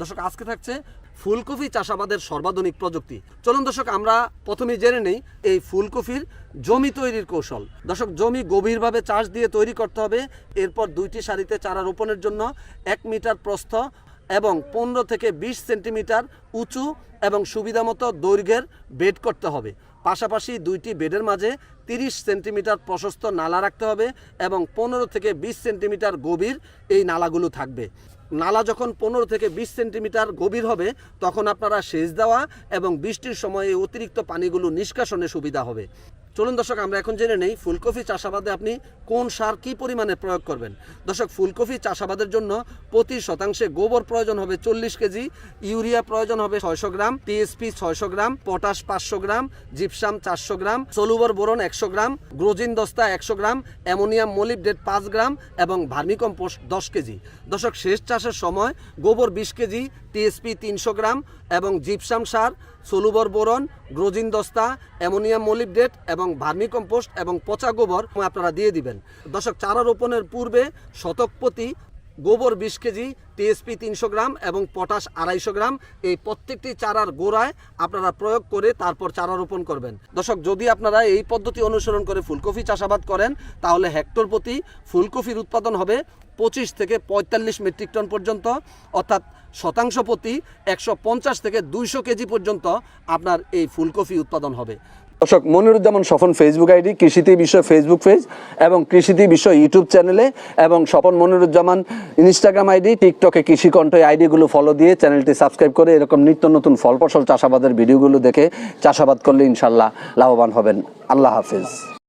দর্শক, আজকে থাকছে ফুলকপি চাষাবাদের সর্বাধুনিক প্রযুক্তি। চলুন দর্শক, আমরা প্রথমে জেনে নেই এই ফুলকপির জমি তৈরির কৌশল। দর্শক, জমি গভীরভাবে চাষ দিয়ে তৈরি করতে হবে, এরপর দুইটি সারিতে চারা রোপণের জন্য এক মিটার প্রস্থ এবং পনেরো থেকে বিশ সেন্টিমিটার উঁচু এবং সুবিধামতো দৈর্ঘ্যের বেড করতে হবে। পাশাপাশি দুইটি বেডের মাঝে তিরিশ সেন্টিমিটার প্রশস্ত নালা রাখতে হবে এবং পনেরো থেকে বিশ সেন্টিমিটার গভীর এই নালাগুলো থাকবে। নালা যখন পনেরো থেকে বিশ সেন্টিমিটার গভীর হবে, তখন আপনারা সেচ দেওয়া এবং বৃষ্টির সময়ে অতিরিক্ত পানিগুলো নিষ্কাশনে সুবিধা হবে। চলুন দর্শক, আমরা এখন জেনে নেই ফুলকপি চাষাবাদে আপনি কোন সার কী পরিমাণে প্রয়োগ করবেন। দর্শক, ফুলকপি চাষাবাদের জন্য প্রতি শতাংশে গোবর প্রয়োজন হবে চল্লিশ কেজি, ইউরিয়া প্রয়োজন হবে ছয়শো গ্রাম, টিএসপি ছয়শো গ্রাম, পটাশ পাঁচশো গ্রাম, জিপসাম চারশো গ্রাম, সলুবর বোরন একশো গ্রাম, গ্রোজিন দস্তা একশো গ্রাম, অ্যামোনিয়াম মলিবডেট পাঁচ গ্রাম এবং ভার্মিকম্পোস্ট দশ কেজি। দর্শক শেষ চাষের সময় গোবর বিশ কেজি টিএসপি তিনশো গ্রাম এবং জিপসাম সার, সলুবর বোরন, গ্রোজিন দস্তা, অ্যামোনিয়াম মলিবডেট এবং ভার্মিকম্পোস্ট এবং পচা গোবর আপনারা দিয়ে দিবেন। দর্শক, চারা রোপণের পূর্বে শতক প্রতি গোবর বিশ কেজি টিএসপি তিনশো গ্রাম এবং পটাশ আড়াইশো গ্রাম এই প্রত্যেকটি চারার গোড়ায় আপনারা প্রয়োগ করে তারপর চারা রোপণ করবেন। দর্শক, যদি আপনারা এই পদ্ধতি অনুসরণ করে ফুলকপি চাষাবাদ করেন, তাহলে হেক্টর প্রতি ফুলকপির উৎপাদন হবে পঁচিশ থেকে পঁয়তাল্লিশ মেট্রিক টন পর্যন্ত, অর্থাৎ শতাংশ প্রতি একশো পঞ্চাশ থেকে দুইশো কেজি পর্যন্ত আপনার এই ফুলকপি উৎপাদন হবে। দর্শক, মনিরুজ্জামান স্বপন ফেসবুক আইডি, কৃষিতে বিষয় ফেসবুক পেজ এবং কৃষিতে বিষয় ইউটিউব চ্যানেলে এবং স্বপন মনিরুজ্জামান ইনস্টাগ্রাম আইডি টিকটকে কৃষি কণ্ঠ আইডিগুলো ফলো দিয়ে চ্যানেলটি সাবস্ক্রাইব করে এরকম নিত্য নতুন ফল ফসল চাষাবাদের ভিডিওগুলো দেখে চাষাবাদ করলে ইনশাল্লাহ লাভবান হবেন। আল্লাহ হাফিজ।